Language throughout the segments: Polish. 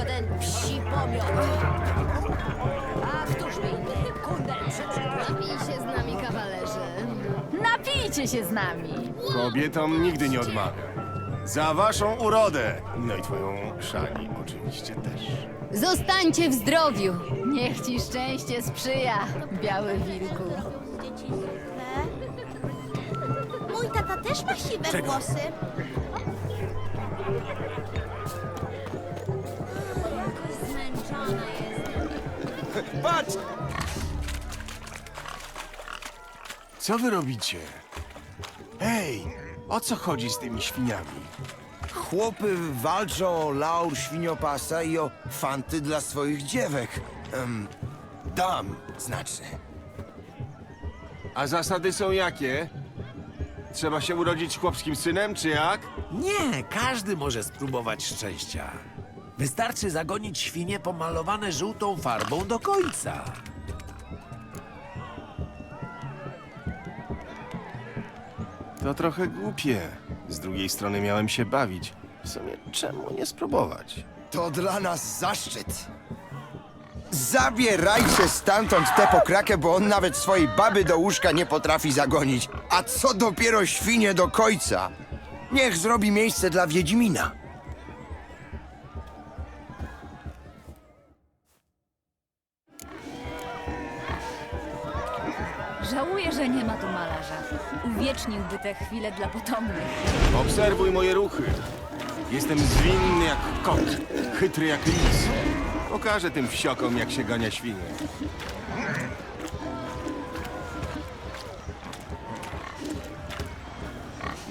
Go ten psi pomiot. A któż by inny kundel przeczytał? Napij się z nami, kawalerze. Napijcie się z nami. Kobietom nigdy nie odmawiam. Za waszą urodę! No i twoją szani oczywiście też. Zostańcie w zdrowiu. Niech ci szczęście sprzyja, biały wilku. Mój tata też ma siwe włosy. Patrz! Co wy robicie? Hej, o co chodzi z tymi świniami? Chłopy walczą o laur świniopasa i o fanty dla swoich dziewek. Em, dam, znaczy. A zasady są jakie? Trzeba się urodzić chłopskim synem, czy jak? Nie, każdy może spróbować szczęścia. Wystarczy zagonić świnie pomalowane żółtą farbą do końca. To trochę głupie. Z drugiej strony miałem się bawić. W sumie czemu nie spróbować? To dla nas zaszczyt. Zabierajcie stamtąd tę pokrakę, bo on nawet swojej baby do łóżka nie potrafi zagonić. A co dopiero świnie do końca? Niech zrobi miejsce dla Wiedźmina. Uwieczniłby te chwile dla potomnych. Obserwuj moje ruchy. Jestem zwinny jak kot, chytry jak lis. Pokażę tym wsiokom, jak się gania świnie.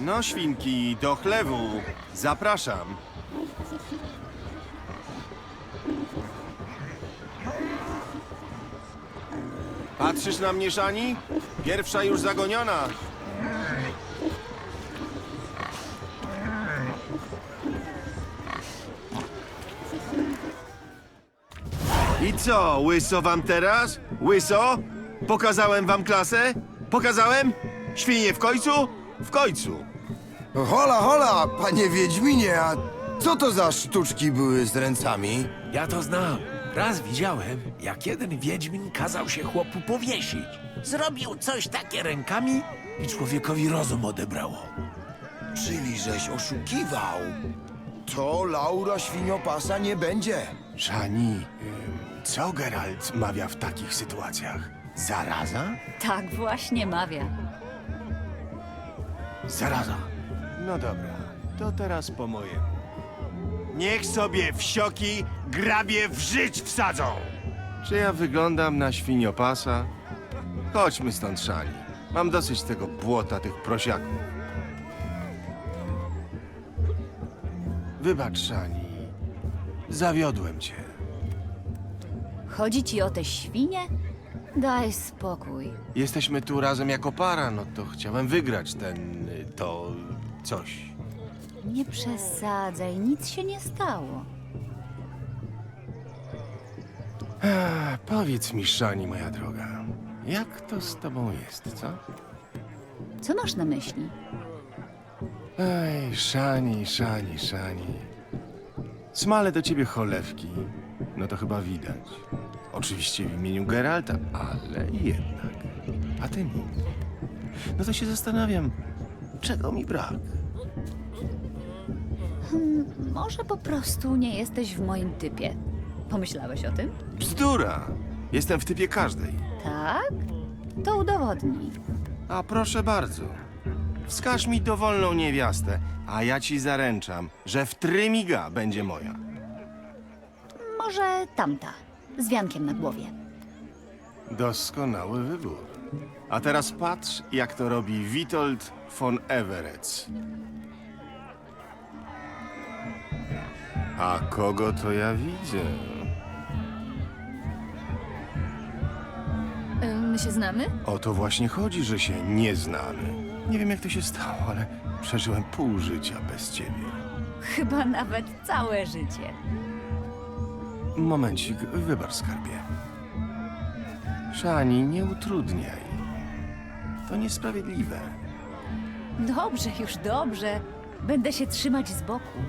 No, świnki, do chlewu. Zapraszam. Patrzysz na mnie, Szani? Pierwsza już zagoniona. Co, łyso wam teraz? Łyso? Pokazałem wam klasę? Pokazałem? Świnie w końcu? W końcu. Hola, hola, panie Wiedźminie, a co to za sztuczki były z ręcami? Ja to znam. Raz widziałem, jak jeden wiedźmin kazał się chłopu powiesić. Zrobił coś takie rękami i człowiekowi rozum odebrało. Czyli żeś oszukiwał. To Laura Świniopasa nie będzie. Szani, co Geralt mawia w takich sytuacjach? Zaraza? Tak właśnie mawia. Zaraza. No dobra, to teraz po mojemu. Niech sobie wsioki grabie w żyć wsadzą! Czy ja wyglądam na świniopasa? Chodźmy stąd, Szani. Mam dosyć tego błota, tych prosiaków. Wybacz, Szani. Zawiodłem cię. Chodzi ci o te świnie? Daj spokój. Jesteśmy tu razem jako para, no to chciałem wygrać ten... y, to... coś. Nie przesadzaj, nic się nie stało. A, powiedz mi, Szani, moja droga, jak to z tobą jest, co? Co masz na myśli? Ej, Szani, Szani, Szani. Smale do ciebie cholewki, no to chyba widać. Oczywiście w imieniu Geralta, ale jednak. A ty mi. No to się zastanawiam, czego mi brak? Może po prostu nie jesteś w moim typie. Pomyślałeś o tym? Bzdura! Jestem w typie każdej. Tak? To udowodnij. A proszę bardzo. Wskaż mi dowolną niewiastę, a ja ci zaręczam, że w trymiga będzie moja. Może tamta, z wiankiem na głowie. Doskonały wybór. A teraz patrz, jak to robi Witold von Everec. A kogo to ja widzę? Y, My się znamy? O to właśnie chodzi, że się nie znamy. Nie wiem jak to się stało, ale przeżyłem pół życia bez ciebie. Chyba nawet całe życie. Momencik, wybacz skarbie. Szani, nie utrudniaj. To niesprawiedliwe. Dobrze, już dobrze. Będę się trzymać z boku.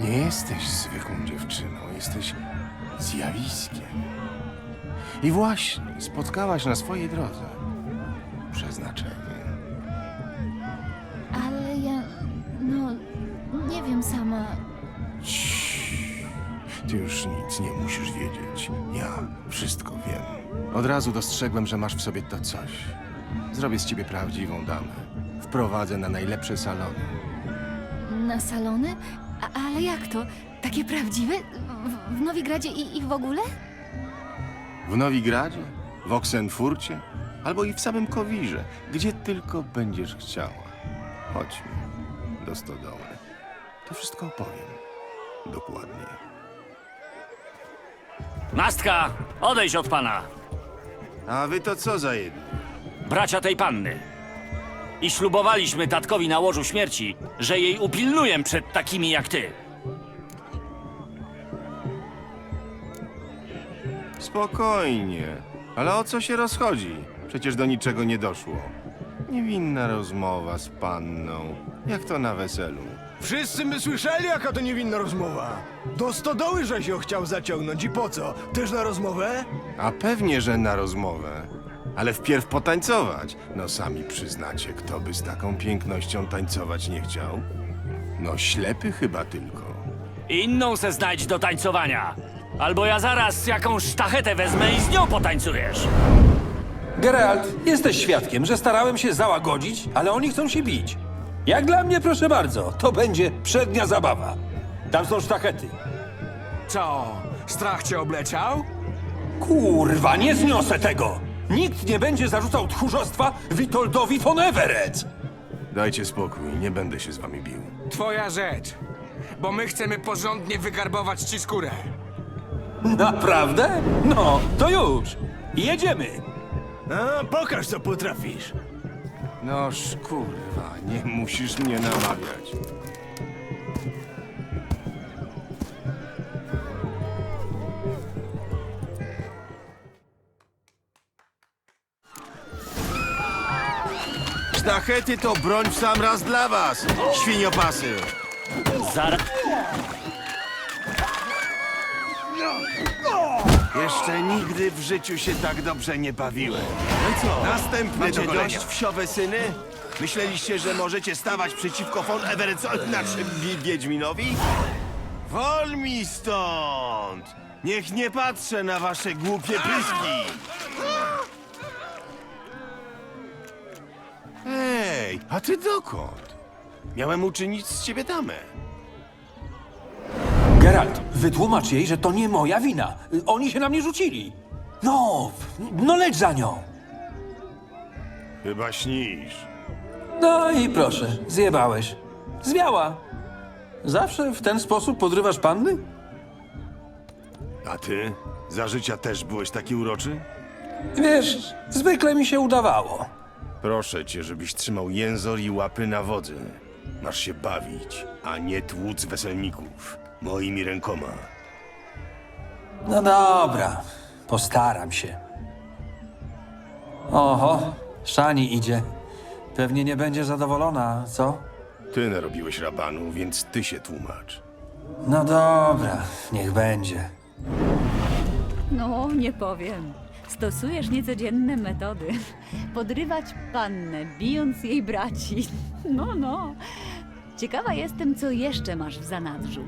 Nie jesteś zwykłą dziewczyną, jesteś zjawiskiem. I właśnie spotkałaś na swojej drodze Ty już nic nie musisz wiedzieć. Ja wszystko wiem. Od razu dostrzegłem, że masz w sobie to coś. Zrobię z ciebie prawdziwą damę. Wprowadzę na najlepsze salony. Na salony? A, ale jak to? Takie prawdziwe? W, w Nowigradzie i, i w ogóle? W Nowigradzie, w Oksenfurcie, albo i w samym Kowirze, gdzie tylko będziesz chciała. Chodźmy do stodoły. To wszystko opowiem. Dokładnie. Nastka, odejdź od pana, A wy to co za jedni? bracia tej panny. I ślubowaliśmy tatkowi na łożu śmierci, że jej upilnuję przed takimi jak ty. Spokojnie. Ale o co się rozchodzi? Przecież do niczego nie doszło. Niewinna rozmowa z panną. Jak to na weselu? Wszyscy my słyszeli, jaka to niewinna rozmowa. Do stodoły, że się chciał zaciągnąć i po co? Też na rozmowę? A pewnie, że na rozmowę. Ale wpierw potańcować. No sami przyznacie, kto by z taką pięknością tańcować nie chciał? No ślepy chyba tylko. Inną se znajdź do tańcowania. Albo ja zaraz jakąś sztachetę wezmę i z nią potańcujesz. Geralt, jesteś świadkiem, że starałem się załagodzić, ale oni chcą się bić. Jak dla mnie, proszę bardzo, to będzie przednia zabawa. Tam są sztachety. Co? Strach cię obleciał? Kurwa, nie zniosę tego! Nikt nie będzie zarzucał tchórzostwa Witoldowi von Everett! Dajcie spokój, nie będę się z wami bił. Twoja rzecz. Bo my chcemy porządnie wygarbować ci skórę. Naprawdę? No, to już! Jedziemy! A, pokaż, co potrafisz. Noż kurwa, nie musisz mnie namawiać. Sztachety to broń w sam raz dla was, świniopasy! Zaraz. Jeszcze nigdy w życiu się tak dobrze nie bawiłem. No co? Następny Macie dość wsiowe syny? Myśleliście, że możecie stawać przeciwko von Everett, znaczy Wi- Wiedźminowi? Wol mi stąd! Niech nie patrzę na wasze głupie pyski! Ej, a ty dokąd? Miałem uczynić z ciebie damę. Geralt, wytłumacz jej, że to nie moja wina. Oni się na mnie rzucili. No, no leć za nią. Chyba śnisz. No i proszę, zjebałeś. Zwiała. Zawsze w ten sposób podrywasz panny? A ty? Za życia też byłeś taki uroczy? Wiesz, zwykle mi się udawało. Proszę cię, żebyś trzymał jęzor i łapy na wodzy. Masz się bawić, a nie tłuc weselników. Moimi rękoma. No dobra, postaram się. Oho, Szani idzie. Pewnie nie będzie zadowolona, co? Ty narobiłeś rabanu, więc ty się tłumacz. No dobra, niech będzie. No, nie powiem. Stosujesz niecodzienne metody. Podrywać pannę, bijąc jej braci. No, no. Ciekawa jestem, co jeszcze masz w zanadrzu.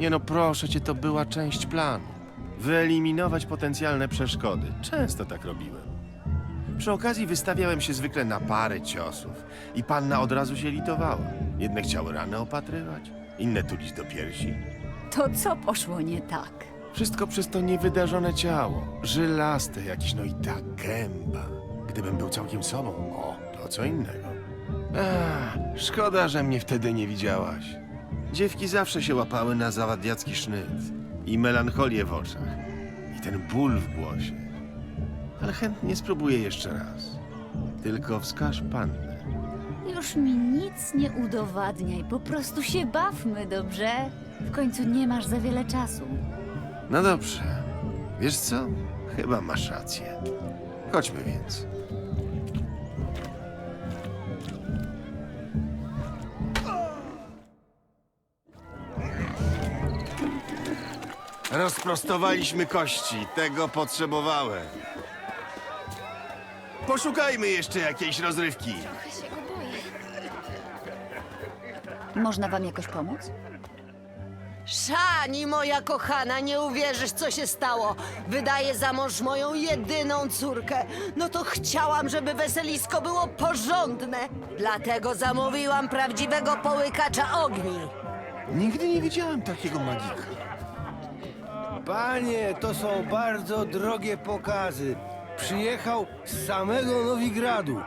Nie no, proszę cię, to była część planu. Wyeliminować potencjalne przeszkody. Często tak robiłem. Przy okazji wystawiałem się zwykle na parę ciosów i panna od razu się litowała. Jedne chciały rany opatrywać, inne tulić do piersi. To co poszło nie tak? Wszystko przez to niewydarzone ciało. Żylaste jakieś, no i ta gęba. Gdybym był całkiem sobą, o, to co innego. Ach, szkoda, że mnie wtedy nie widziałaś. Dziewki zawsze się łapały na zawadiacki sznyt i melancholię w oczach i ten ból w głosie. Ale chętnie spróbuję jeszcze raz. Tylko wskaż pannę. Już mi nic nie udowadniaj, po prostu się bawmy, dobrze? W końcu nie masz za wiele czasu. No dobrze. Wiesz co? Chyba masz rację. Chodźmy więc. Rozprostowaliśmy kości. Tego potrzebowałem. Poszukajmy jeszcze jakiejś rozrywki. Trochę się go boję. Można wam jakoś pomóc? Szani, moja kochana, nie uwierzysz, co się stało. Wydaję za mąż moją jedyną córkę. No to chciałam, żeby weselisko było porządne. Dlatego zamówiłam prawdziwego połykacza ogni. Nigdy nie widziałem takiego magika. Panie, to są bardzo drogie pokazy. Przyjechał z samego Nowigradu.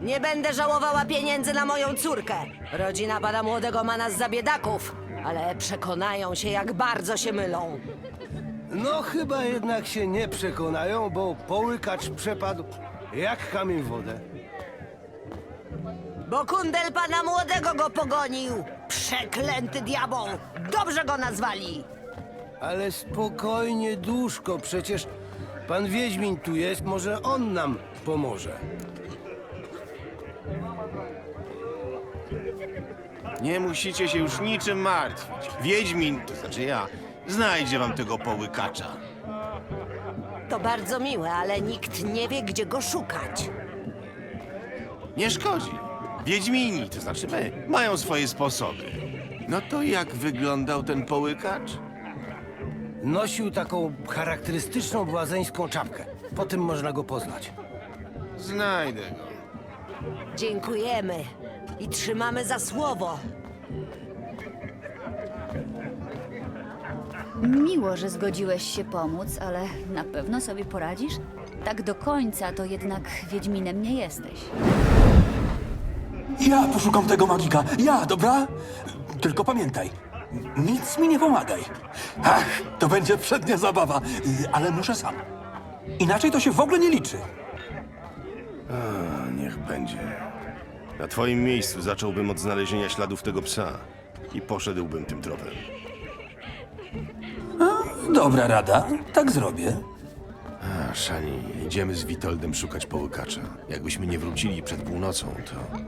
Nie będę żałowała pieniędzy na moją córkę. Rodzina pana młodego ma nas za biedaków, ale przekonają się, jak bardzo się mylą. No chyba jednak się nie przekonają, bo połykacz przepadł jak kamień w wodę. Bo kundel pana młodego go pogonił. Przeklęty diabeł. Dobrze go nazwali. Ale spokojnie, duszko, przecież pan Wiedźmin tu jest, może on nam pomoże. Nie musicie się już niczym martwić. Wiedźmin, to znaczy ja, znajdzie wam tego połykacza. To bardzo miłe, ale nikt nie wie, gdzie go szukać. Nie szkodzi. Wiedźmini, to znaczy my, mają swoje sposoby. No to jak wyglądał ten połykacz? Nosił taką charakterystyczną błazeńską czapkę. Po tym można go poznać. Znajdę go. Dziękujemy i trzymamy za słowo. Miło, że zgodziłeś się pomóc, ale na pewno sobie poradzisz? Tak do końca to jednak Wiedźminem nie jesteś. Ja poszukam tego magika. Ja, dobra? Tylko pamiętaj, nic mi nie pomagaj. Ach, to będzie przednia zabawa, y, ale muszę sam. Inaczej to się w ogóle nie liczy. A, niech będzie. Na twoim miejscu zacząłbym od znalezienia śladów tego psa i poszedłbym tym tropem. Dobra rada, tak zrobię. A, Szani, idziemy z Witoldem szukać połykacza. Jakbyśmy nie wrócili przed północą, to...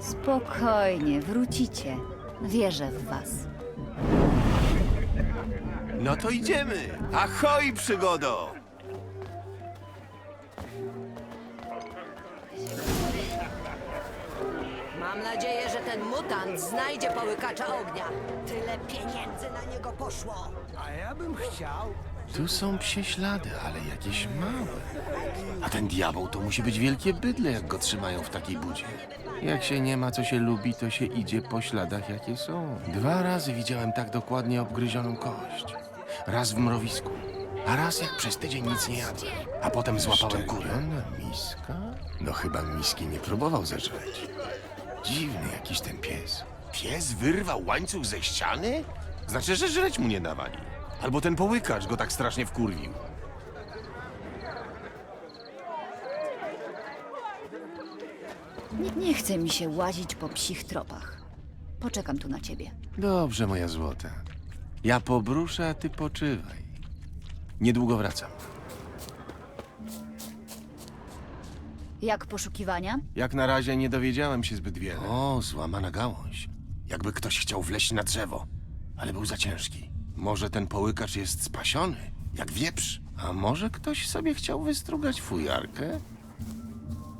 Spokojnie, wrócicie. Wierzę w was. No to idziemy! Ahoj, przygodo! Mam nadzieję, że ten mutant znajdzie połykacza ognia. Tyle pieniędzy na niego poszło. A ja bym chciał. Tu są psie ślady, ale jakieś małe. A ten diabeł to musi być wielkie bydle, jak go trzymają w takiej budzie. Jak się nie ma, co się lubi, to się idzie po śladach, jakie są. Dwa razy widziałem tak dokładnie obgryzioną kość. Raz w mrowisku, a raz jak przez tydzień nic nie jadłem. A potem złapałem kurę. miska? No chyba miski nie próbował zeżreć. Dziwny jakiś ten pies. Pies wyrwał łańcuch ze ściany? Znaczy, że żreć mu nie dawali. Albo ten połykacz go tak strasznie wkurwił. Nie, nie chce mi się łazić po psich tropach. Poczekam tu na ciebie. Dobrze, moja złota. Ja pobruszę, a ty poczywaj. Niedługo wracam. Jak poszukiwania? Jak na razie nie dowiedziałem się zbyt wiele. O, złamana gałąź. Jakby ktoś chciał wleźć na drzewo, ale był za ciężki. Może ten połykacz jest spasiony, jak wieprz. A może ktoś sobie chciał wystrugać fujarkę?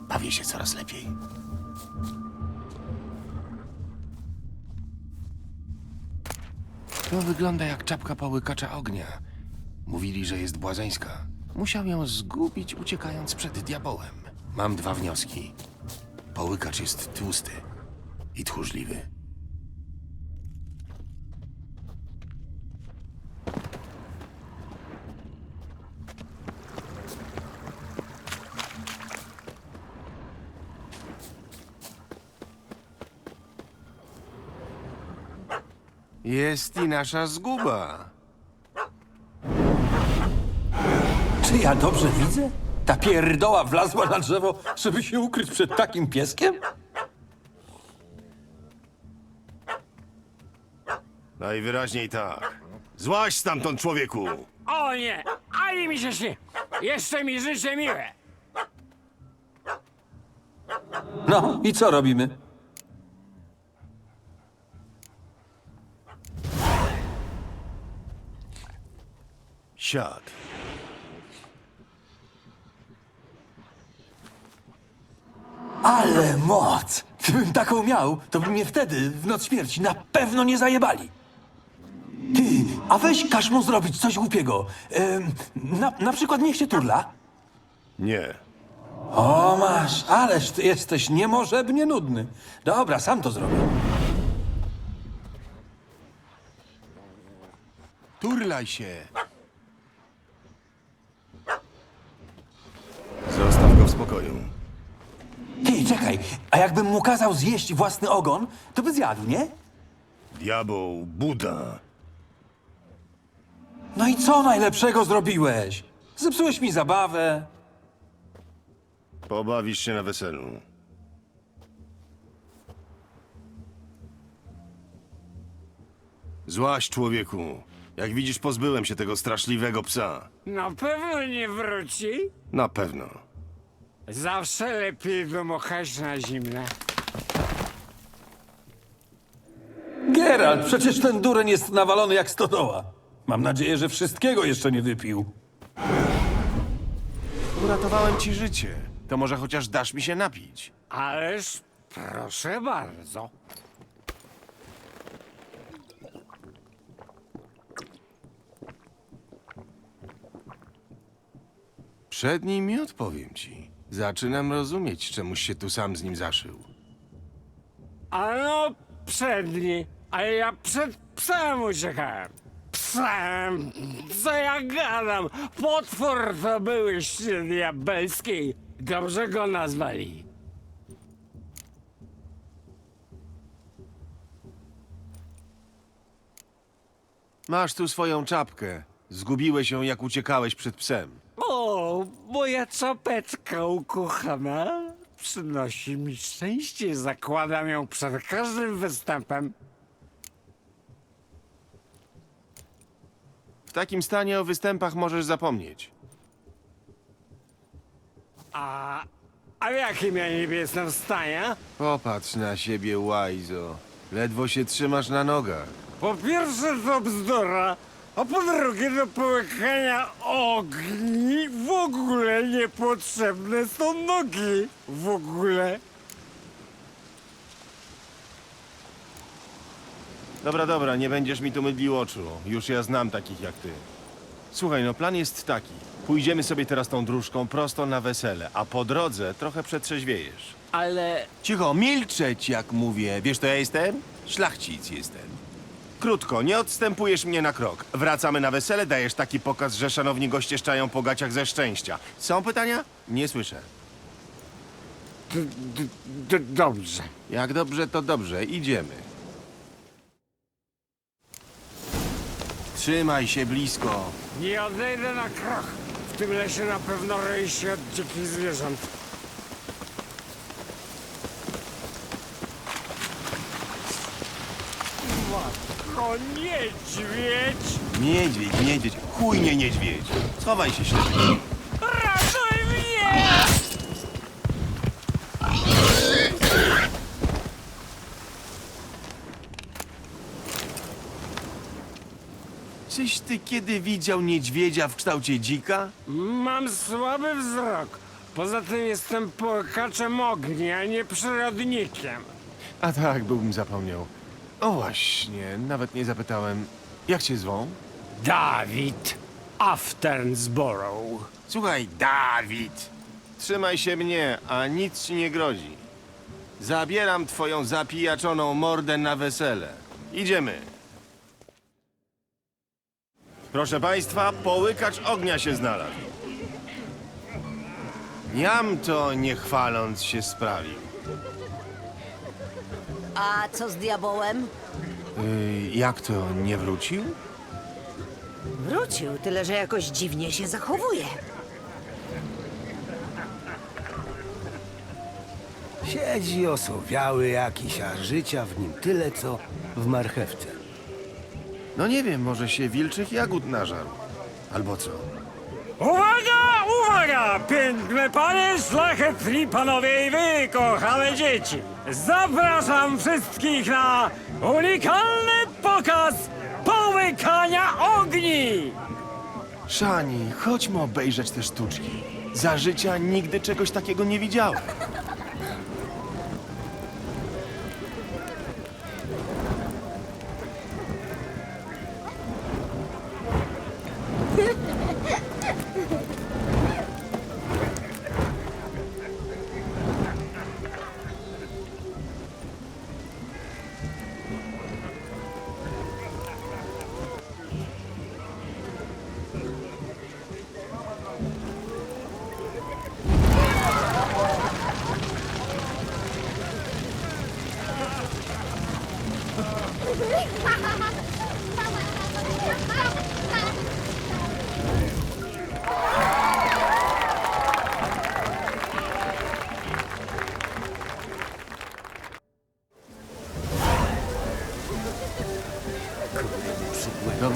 Bawię się coraz lepiej. To wygląda jak czapka połykacza ognia. Mówili, że jest błazeńska. Musiał ją zgubić, uciekając przed diabołem. Mam dwa wnioski. Połykacz jest tłusty i tchórzliwy. Jest i nasza zguba. Czy ja dobrze widzę? Ta pierdoła wlazła na drzewo, żeby się ukryć przed takim pieskiem? Najwyraźniej tak. Złaź stamtąd, człowieku! O nie, ani mi się śni. Jeszcze mi życie miłe. No i co robimy? Siad. Ale moc! Gdybym taką miał, to by mnie wtedy, w noc śmierci, na pewno nie zajebali. Ty, a weź każ mu zrobić coś głupiego. Ym, na, na przykład niech się turla. Nie. O, masz, ależ ty jesteś niemożebnie nudny. Dobra, sam to zrobię. Turlaj się. Spokoju. Ty, czekaj, a jakbym mu kazał zjeść własny ogon, to by zjadł, nie? Diabeł, Buda. No i co najlepszego zrobiłeś? Zepsułeś mi zabawę. Pobawisz się na weselu. Złaś, człowieku. Jak widzisz, pozbyłem się tego straszliwego psa. Na pewno nie wróci. Na pewno. Zawsze lepiej dmuchać na zimne. Geralt, przecież ten dureń jest nawalony jak stodoła. Mam nadzieję, że wszystkiego jeszcze nie wypił. Uratowałem ci życie. To może chociaż dasz mi się napić. Ależ proszę bardzo. Przed nim i odpowiem ci. Zaczynam rozumieć, czemuś się tu sam z nim zaszył. Ano przedni, ale ja przed psem uciekałem. Psem! Co ja gadam? Potwór to byłyście diabelski. Dobrze go nazwali. Masz tu swoją czapkę. Zgubiłeś ją, jak uciekałeś przed psem. O, moja czapeczka ukochana. Przynosi mi szczęście. Zakładam ją przed każdym występem. W takim stanie o występach możesz zapomnieć. A, a w jakim ja niby jestem w stanie? Popatrz na siebie, łajzo. Ledwo się trzymasz na nogach. Po pierwsze to bzdura, a po drugie do połykania ogni w ogóle niepotrzebne są nogi. W ogóle. Dobra, dobra, nie będziesz mi tu mydlił oczu. Już ja znam takich jak ty. Słuchaj, no plan jest taki. Pójdziemy sobie teraz tą dróżką prosto na wesele, a po drodze trochę przetrzeźwiejesz. Ale Cicho, milczeć jak mówię. Wiesz, to ja jestem? Szlachcic jestem. Krótko, nie odstępujesz mnie na krok. Wracamy na wesele, dajesz taki pokaz, że szanowni goście szczają po gaciach ze szczęścia. Są pytania? Nie słyszę. d- d- d- dobrze. Jak dobrze, to dobrze. Idziemy. Trzymaj się blisko. Nie odejdę na krok. W tym lesie na pewno roi się od dzikich zwierząt. Matko, niedźwiedź! Niedźwiedź, niedźwiedź. Chujnie niedźwiedź. Schowaj się ślepo. Ratuj mnie! Czyś ty kiedy widział niedźwiedzia w kształcie dzika? Mam słaby wzrok. Poza tym jestem płakaczem ognia, a nie przyrodnikiem. A tak, byłbym zapomniał. O właśnie, nawet nie zapytałem. Jak cię zwą? Dawid Afternsborough. Słuchaj, Dawid! Trzymaj się mnie, a nic ci nie grozi. Zabieram twoją zapijaczoną mordę na wesele. Idziemy. Proszę państwa, połykacz ognia się znalazł. Jam to nie chwaląc się sprawił. A co z diabołem? Y, jak to, nie wrócił? Wrócił, tyle że jakoś dziwnie się zachowuje. Siedzi osowiały jakiś, a życia w nim tyle, co w marchewce. No nie wiem, może się wilczych jagód nażarł. Albo co? Uwaga, uwaga! Piękne panie, szlachetni panowie i wy, kochane dzieci! Zapraszam wszystkich na unikalny pokaz połykania ogni! Szani, chodźmy obejrzeć te sztuczki. Za życia nigdy czegoś takiego nie widziałem.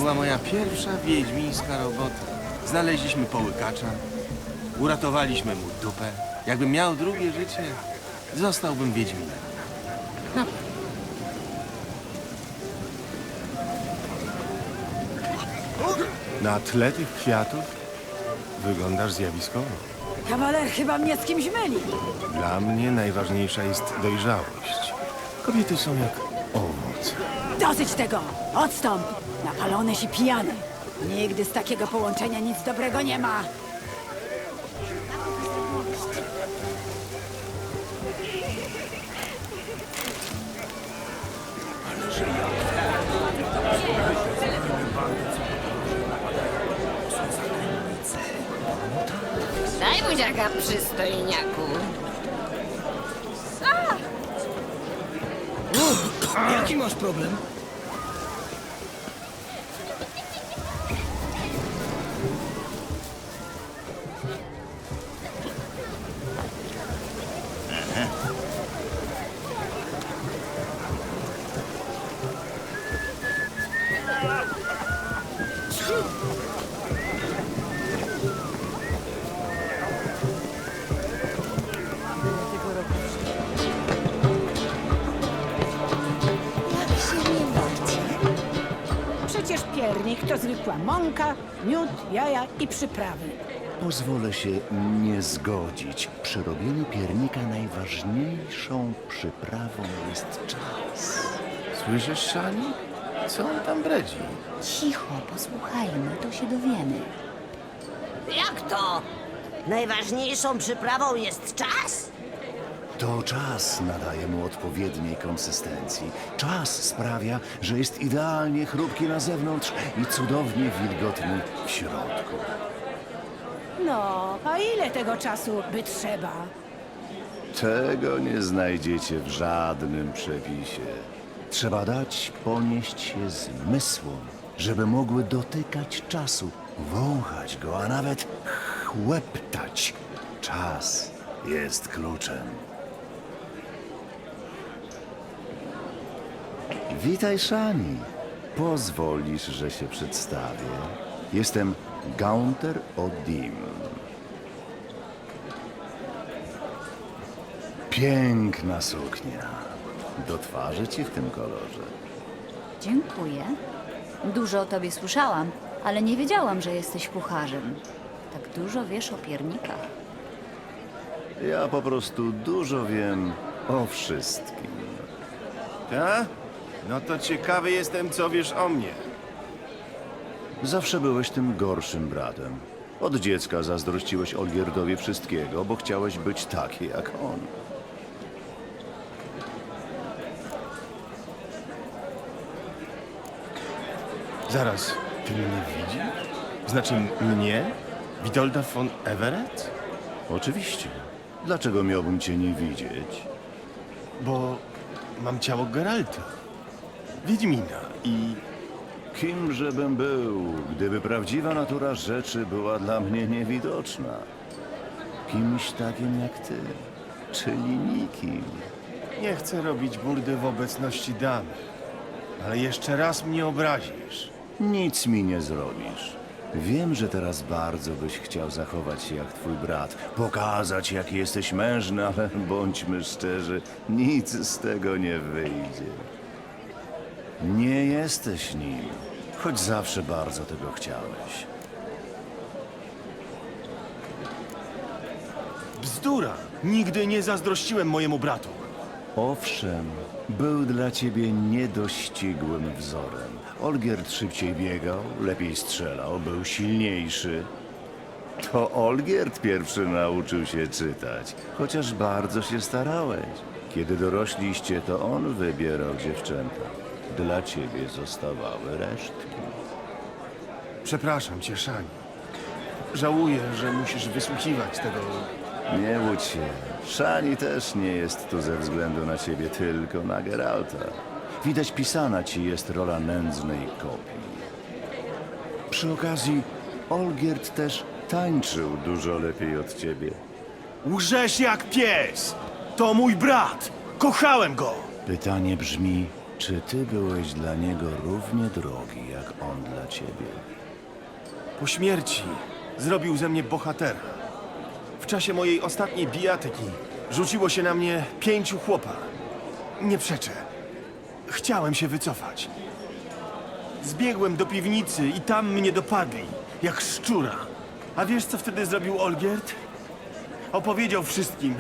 Była moja pierwsza wiedźmińska robota. Znaleźliśmy połykacza, uratowaliśmy mu dupę. Jakbym miał drugie życie, zostałbym wiedźminem. Na tle tych kwiatów wyglądasz zjawiskowo. Kawaler chyba mnie z kimś myli. Dla mnie najważniejsza jest dojrzałość. Kobiety są jak owoce. Dosyć tego! Odstąp! Napalonyś i pijany. Nigdy z takiego połączenia nic dobrego nie ma. Daj buziaka, przystojniaku. Jaki masz problem? Zwykła mąka, miód, jaja i przyprawy. Pozwolę się nie zgodzić. Przy robieniu piernika najważniejszą przyprawą jest czas. Słyszysz, Szani? Co on tam bredzi? Cicho, posłuchajmy, to się dowiemy. Jak to? Najważniejszą przyprawą jest czas? To czas nadaje mu odpowiedniej konsystencji. Czas sprawia, że jest idealnie chrupki na zewnątrz i cudownie wilgotny w środku. No, a ile tego czasu by trzeba? Tego nie znajdziecie w żadnym przepisie. Trzeba dać ponieść się zmysłom, żeby mogły dotykać czasu, wąchać go, a nawet chłeptać. Czas jest kluczem. Witaj, Szani. Pozwolisz, że się przedstawię. Jestem Gaunter Odim. Piękna suknia. Do twarzy ci w tym kolorze. Dziękuję. Dużo o tobie słyszałam, ale nie wiedziałam, że jesteś kucharzem. Tak dużo wiesz o piernikach. Ja po prostu dużo wiem o wszystkim. Ta? No to ciekawy jestem, co wiesz o mnie. Zawsze byłeś tym gorszym bratem. Od dziecka zazdrościłeś Olgierdowi wszystkiego, bo chciałeś być taki jak on. Zaraz, ty mnie widzisz? Znaczy mnie? Witolda von Everett? Oczywiście. Dlaczego miałbym cię nie widzieć? Bo mam ciało Geralta. Wiedźmina i Kimże bym był, gdyby prawdziwa natura rzeczy była dla mnie niewidoczna? Kimś takim jak ty, czyli nikim. nie chcę robić burdy w obecności damy. Ale jeszcze raz mnie obrazisz. Nic mi nie zrobisz. Wiem, że teraz bardzo byś chciał zachować się jak twój brat, pokazać, jaki jesteś mężny, ale bądźmy szczerzy, nic z tego nie wyjdzie. Nie jesteś nim, choć zawsze bardzo tego chciałeś. Bzdura! Nigdy nie zazdrościłem mojemu bratu. Owszem, był dla ciebie niedościgłym wzorem. Olgierd szybciej biegał, lepiej strzelał, był silniejszy. To Olgierd pierwszy nauczył się czytać, chociaż bardzo się starałeś. Kiedy dorośliście, to on wybierał dziewczęta. Dla ciebie zostawały resztki. Przepraszam cię, Szani. Żałuję, że musisz wysłuchiwać tego. Nie łudź się. Szani też nie jest tu ze względu na ciebie, tylko na Geralta. Widać pisana ci jest rola nędznej kopii. Przy okazji, Olgierd też tańczył dużo lepiej od ciebie. Łżesz jak pies! To mój brat! Kochałem go! Pytanie brzmi, czy ty byłeś dla niego równie drogi, jak on dla ciebie? Po śmierci zrobił ze mnie bohatera. W czasie mojej ostatniej bijatyki rzuciło się na mnie pięciu chłopa. Nie przeczę. Chciałem się wycofać. Zbiegłem do piwnicy i tam mnie dopadli, jak szczura. A wiesz, co wtedy zrobił Olgierd? Opowiedział wszystkim,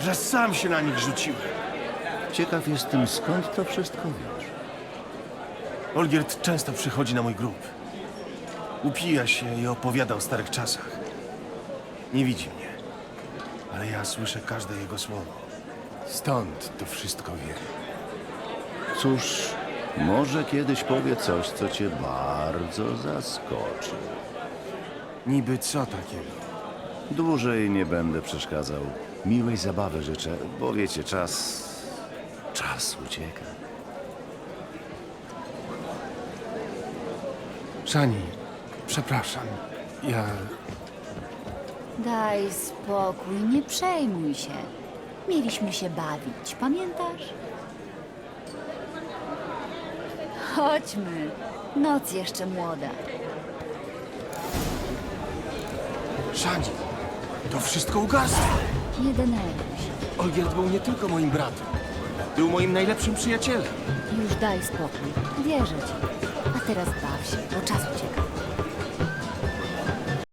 że sam się na nich rzuciłem. Ciekaw jestem, skąd to wszystko wiesz. Olgierd często przychodzi na mój grób. Upija się i opowiada o starych czasach. Nie widzi mnie, ale ja słyszę każde jego słowo. Stąd to wszystko wiem. Cóż, może kiedyś powie coś, co cię bardzo zaskoczy. Niby co takiego? Dłużej nie będę przeszkadzał. Miłej zabawy życzę, bo wiecie, czas. Czas ucieka. Szani, przepraszam. Ja... Daj spokój, nie przejmuj się. Mieliśmy się bawić, pamiętasz? Chodźmy. Noc jeszcze młoda. Szani, to wszystko ugasło. Nie denerwuj się. Olgierd był nie tylko moim bratem. Był moim najlepszym przyjacielem. Już daj spokój. Wierzę ci. A teraz baw się, bo czas ucieka.